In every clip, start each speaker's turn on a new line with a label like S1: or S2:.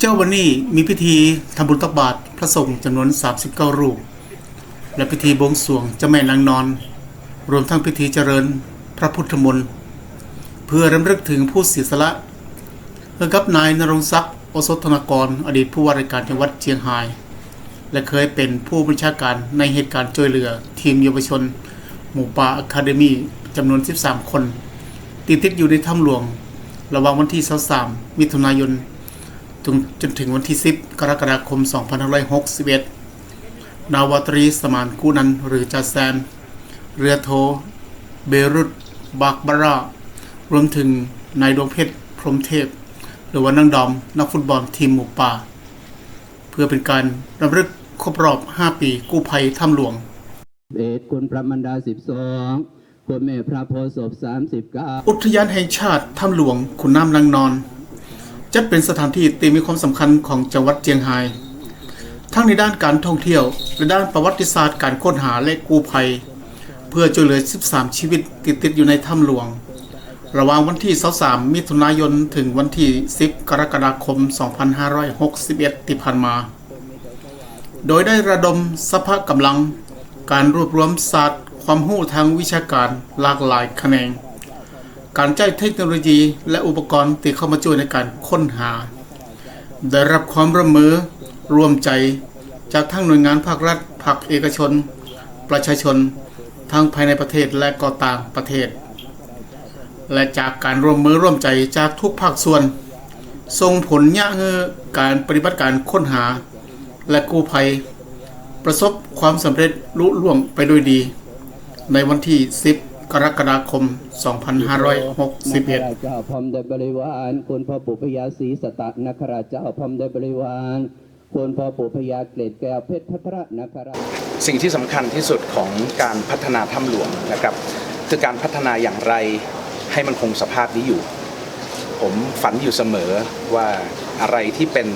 S1: เจ้าวันนี้มีพิธีทำบุญตักบาตรพระสงฆ์จำนวน 39 รูป และพิธีบวงสรวงเจ้าแม่นางนอน รวมทั้งพิธีเจริญพระพุทธมนต์เพื่อรำลึกถึงผู้เสียสละเพื่อกับนายนรงศักดิ์โอสถธนากร อดีตผู้ว่าราชการจังหวัดเชียงราย และเคยเป็นผู้บัญชาการในเหตุการณ์ช่วยเหลือ ทีมเยาวชน หมู่ป่าอะคาเดมีจำนวน 13 คน ติดติดอยู่ในถ้ำหลวง ระหว่างวันที่ 23 มิถุนายน จนจนถึงวันที่ 10 กรกฎาคม 2561 นาวาตรีสมานกูนันท์หรือจ่าแซม เรือโท เบรุตบากบารารวมถึงนายดวงเพชรพรหมเทพ หรือว่านังดอม นักฟุตบอลทีมหมูป่า เพื่อเป็นการรำลึกครบรอบ 5 ปีกู้ภัยถ้ำหลวง
S2: เอ็ดคุณพระมันดาสิบสองคุณแม่พระโพธิ์ศพสามสิบเก้า
S1: อุทยานแห่งชาติถ้ำหลวงขุนน้ำนางนอน จัดเป็นสถานที่ตีมีความสำคัญของจังหวัดเจียงไฮ้ทั้งในด้านการท่องเที่ยว และด้านประวัติศาสตร์การค้นหาและกู้ภัย เพื่อช่วยเหลือ 13 ชีวิตติดติดอยู่ในถ้ำหลวง ระหว่างวันที่ 23 มิถุนายนถึงวันที่ 10 กรกฎาคม 2561 ที่ผ่านมา โดยได้ระดมสภากำลัง การรวบรวมศาสตร์ ความรู้ทางวิชาการหลากหลายแขนง การใช้เทคโนโลยีและอุปกรณ์ที่เข้ามาช่วยในการค้นหา ได้รับความร่วมมือร่วมใจจากทั้งหน่วยงานภาครัฐ ภาคเอกชน ประชาชน ทั้งภายในประเทศและก็ต่างประเทศ และจากการร่วมมือร่วมใจจากทุกภาคส่วนส่งผลยะเงือการปฏิบัติการค้นหา และกู้ภัย ประสบความสำเร็จลุล่วงไปด้วยดี ในวันที่ 10 กรกฎาคม 2561
S2: เจ้าพร้อมด้วยบริวารคุณพ่อปู่พญาศรีสตะนคราชเจ้าพร้อมด้วยบริวารคุณพ่อปู่พญาเกล็ดแก้วเพชรพัทรนคราช
S3: สิ่งที่สำคัญที่สุดของการพัฒนาถ้ำหลวงนะครับ คือการพัฒนาอย่างไรให้มันคงสภาพนี้อยู่ ผมฝันอยู่เสมอว่าอะไรที่เป็น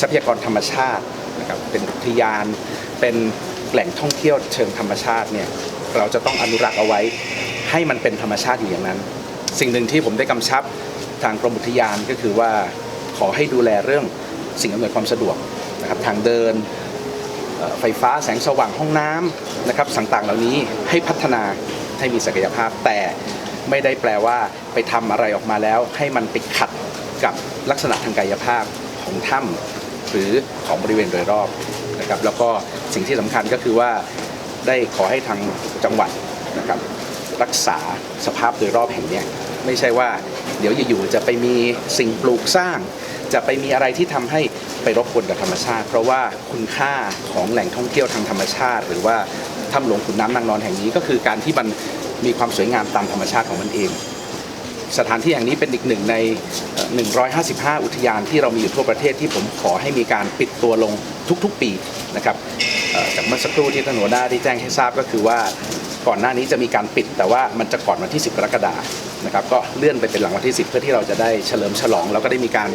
S3: ทรัพยากรธรรมชาตินะครับเป็นอุทยานเป็นแหล่งท่องเที่ยวเชิงธรรมชาติเนี่ยเราจะต้องอนุรักษ์เอาไว้ ให้มันเป็นธรรมชาติอยู่อย่างนั้น สิ่งหนึ่งที่ผมได้กำชับทางกรมอุทยานก็คือว่าขอให้ดูแลเรื่องสิ่งอำนวยความสะดวกนะครับทางเดินไฟฟ้าแสงสว่างห้องน้ำนะครับต่างๆเหล่านี้ให้พัฒนาให้มีศักยภาพ แต่ไม่ได้แปลว่าไปทำอะไรออกมาแล้ว ให้มันไปขัดกับลักษณะทางกายภาพของถ้ำหรือของบริเวณโดยรอบนะครับแล้วก็สิ่งที่สำคัญก็คือว่าได้ขอให้ทางจังหวัดนะครับ รักษาสภาพโดยรอบแห่งนี้ไม่ใช่ว่าเดี๋ยวอยู่ๆจะไปมีสิ่งปลูกสร้าง จะไปมีอะไรที่ทำให้ไปรบกวนกับธรรมชาติ เพราะว่าคุณค่าของแหล่งท่องเที่ยวทางธรรมชาติ หรือว่าถ้ำหลวงขุนน้ำนางนอนแห่งนี้ก็คือการที่มันมีความสวยงามตามธรรมชาติของมันเอง สถานที่แห่งนี้เป็นอีกหนึ่งในเอ่อ155 อุทยานที่เรามีอยู่ทั่วประเทศที่ผมขอให้มีการปิดตัวลงทุกๆปีนะครับจากเมื่อสักครู่ที่ท่านหัวหน้าได้แจ้งให้ทราบก็คือว่า ก่อนหน้านี้จะมีการปิด แต่ว่ามันจะก่อนวันที่ 10 กรกฎาคมนะครับก็เลื่อนไปเป็นหลังวันที่ 10 เพื่อที่เราจะได้เฉลิมฉลอง แล้วก็ได้มีการ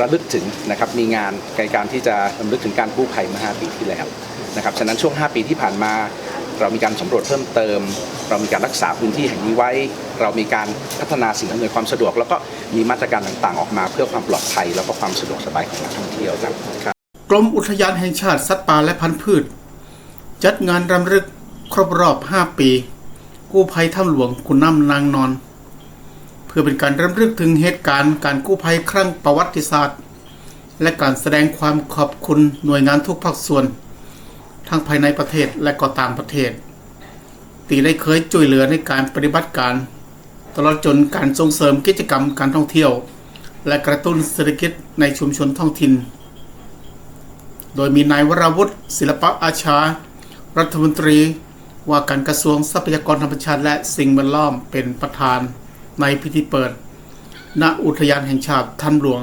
S3: ระลึกถึงนะครับมีงานในการที่จะรำลึกถึงการกู้ภัยเมื่อ 5 ปีที่แล้วนะครับฉะนั้นช่วง 5 ปีที่ผ่านมาเรามีการสำรวจเพิ่มเติม เรามีการรักษาพื้นที่แห่งนี้ไว้ เรามีการพัฒนาสิ่งอำนวยความสะดวก แล้วก็มีมาตรการต่างๆ ออกมาเพื่อความปลอดภัย แล้วก็ความสะดวกสบายของนักท่องเที่ยวครับครับ
S1: กรมอุทยานแห่งชาติสัตว์ป่าและพันธุ์พืช จัดงานรำลึก ครบรอบ 5 ปี กู้ภัยถ้ำหลวงขุนน้ำนางนอน เพื่อเป็นการรำลึกถึงเหตุการณ์การกู้ภัยครั้งประวัติศาสตร์ และการแสดงความขอบคุณหน่วยงานทุกภาคส่วน ทั้งภายในประเทศและก็ต่างประเทศ ตีได้เคยช่วยเหลือในการปฏิบัติการ ตลอดจนการส่งเสริมกิจกรรมการท่องเที่ยว และกระตุ้นเศรษฐกิจในชุมชนท้องถิ่นโดยมีนายวราวุฒิศิลปะอาชา รัฐมนตรี ว่าการกระทรวงทรัพยากรธรรมชาติ และสิ่งแวดล้อมเป็นประธานในพิธีเปิด ณอุทยานแห่งชาติถ้ำหลวง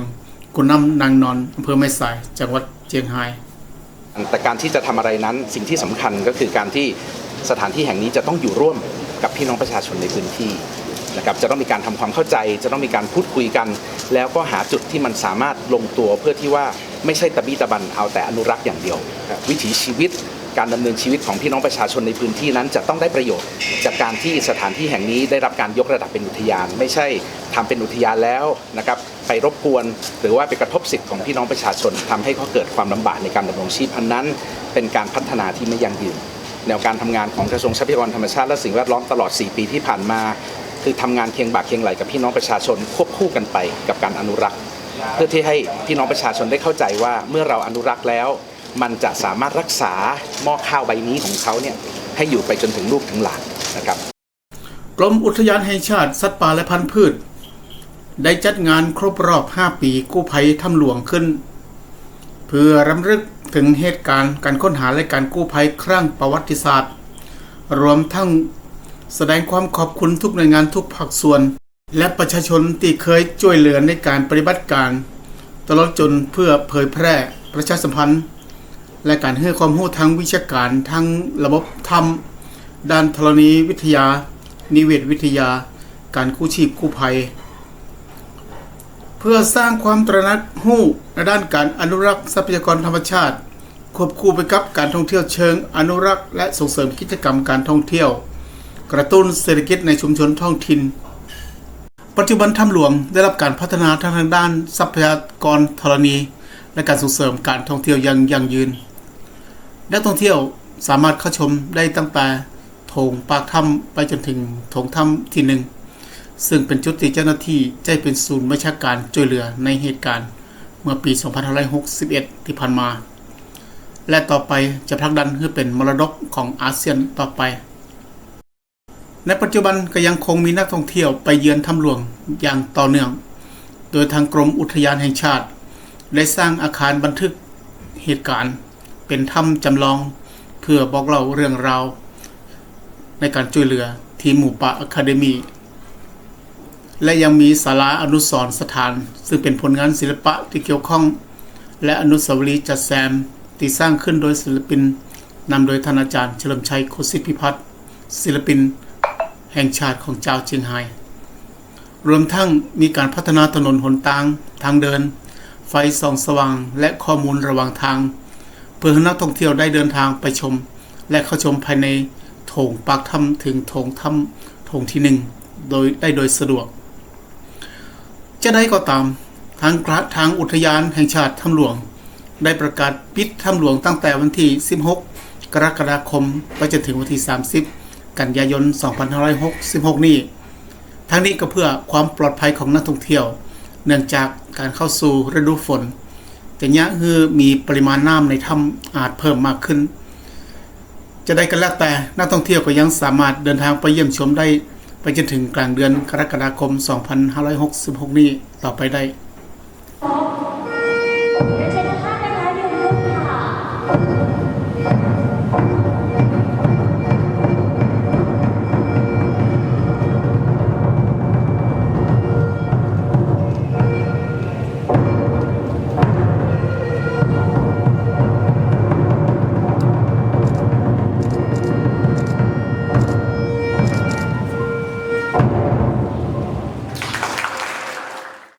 S1: กุนน้ำนางนอนอำเภอแม่สาย จังหวัดเจียงไฮ้
S3: แต่การที่จะทำอะไรนั้นสิ่งที่สำคัญก็คือการที่สถานที่แห่งนี้จะต้องอยู่ร่วมกับพี่น้องประชาชนในพื้นที่นะครับจะต้องมีการทำความเข้าใจ จะต้องมีการพูดคุยกัน แล้วก็หาจุดที่มันสามารถลงตัวเพื่อที่ว่าไม่ใช่ตะบี้ตะบันเอาแต่อนุรักษ์อย่างเดียว วิถีชีวิต การดำเนินชีวิตของพี่น้องประชาชนในพื้นที่นั้นจะต้องได้ประโยชน์ จากการที่สถานที่แห่งนี้ได้รับการยกระดับเป็นอุทยาน ไม่ใช่ทำเป็นอุทยานแล้วนะครับไปรบกวน หรือว่าไปกระทบสิทธิ์ของพี่น้องประชาชนทำให้เขาเกิดความลำบากในการดำรงชีพอันนั้น เป็นการพัฒนาที่ไม่ยั่งยืนแนวการทำงานของกระทรวงทรัพยากรธรรมชาติและสิ่งแวดล้อมตลอด 4 ปีที่ผ่านมา คือทำงานเคียงบ่าเคียงไหลกับพี่น้องประชาชนควบคู่กันไปกับการอนุรักษ์ เพื่อที่ให้พี่น้องประชาชนได้เข้าใจว่าเมื่อเราอนุรักษ์แล้ว มันจะสามารถรักษาหม้อข้าวใบนี้ของเขาเนี่ยให้อยู่ไปจนถึงลูกถึงหลานนะครับ
S1: กรมอุทยานแห่งชาติสัตว์ป่าและพันธุ์พืช ได้จัดงานครบรอบ 5 ปีกู้ภัยถ้ำหลวงขึ้น เพื่อรำลึกถึงเหตุการณ์การค้นหาและการกู้ภัยครั้งประวัติศาสตร์ รวมทั้งแสดงความขอบคุณทุกหน่วยงานทุกภาคส่วน และประชาชนที่เคยช่วยเหลือในการปฏิบัติการ ตลอดจนเพื่อเผยแพร่ประชาสัมพันธ์ และการให้ความรู้ทางวิชาการทั้งระบบธรรม ด้านธรณีวิทยา นิเวศวิทยา การกู้ชีพกู้ภัย เพื่อสร้างความตระหนักรู้ในด้านการอนุรักษ์ทรัพยากรธรรมชาติ ควบคู่ไปกับการท่องเที่ยวเชิงอนุรักษ์และส่งเสริมกิจกรรมการท่องเที่ยว กระตุ้นเศรษฐกิจในชุมชนท้องถิ่นปัจจุบันถ้ำหลวงได้รับการพัฒนาทางด้านทรัพยากรธรณี และการส่งเสริมการท่องเที่ยวอย่างยั่งยืน นักท่องเที่ยวสามารถเข้าชมได้ตั้งแต่โถงปากถ้ำไปจนถึงโถงถ้ำที่หนึ่งซึ่งเป็นจุดที่เจ้าหน้าที่ใจเป็นศูนย์บัญชาการช่วยเหลือในเหตุการณ์ เมื่อปี 2561 ที่ผ่านมา และต่อไปจะผลักดันให้เป็นมรดกของอาเซียนต่อไป ในปัจจุบันก็ยังคงมีนักท่องเที่ยวไปเยือนถ้ำหลวงอย่างต่อเนื่อง โดยทางกรมอุทยานแห่งชาติ ได้สร้างอาคารบันทึกเหตุการณ์ เป็นถ้ำจำลอง เพื่อบอกเล่าเรื่องราวในการช่วยเหลือทีมหมูป่าอะคาเดมีและยังมีศาลาอนุสรณ์สถาน ซึ่งเป็นผลงานศิลปะที่เกี่ยวข้อง และอนุสาวรีย์จัดแซมที่สร้างขึ้นโดยศิลปินนำโดยท่านอาจารย์เฉลิมชัยโคสิพิพัฒน์ศิลปิน แห่งชาติของเจ้าเจียงไฮ้รวมทั้งมีการพัฒนาถนนหนทาง ทางเดิน ไฟส่องสว่างและข้อมูลระหว่างทาง เพื่อให้นักท่องเที่ยวได้เดินทางไปชม และเข้าชมภายในโถงปากถ้ำถึงโถงถ้ำโถงที่หนึ่งโดยได้โดยสะดวก จะได้ก็ตามทางกระทางอุทยานแห่งชาติถ้ำหลวง ได้ประกาศปิดถ้ำหลวงตั้งแต่วันที่ 16 กรกฎาคมไปจนถึงวันที่ 30 กันยายน 2566 นี้ทั้งนี้ก็เพื่อความปลอดภัยของนักท่องเที่ยว เนื่องจากการเข้าสู่ฤดูฝน แต่เนี้ยคือมีปริมาณน้ำในถ้ำอาจเพิ่มมากขึ้น จะได้กันแล้วแต่นักท่องเที่ยวก็ยังสามารถเดินทางไปเยี่ยมชมได้ ไปจนถึงกลางเดือนกรกฎาคม 2566 นี้ต่อไปได้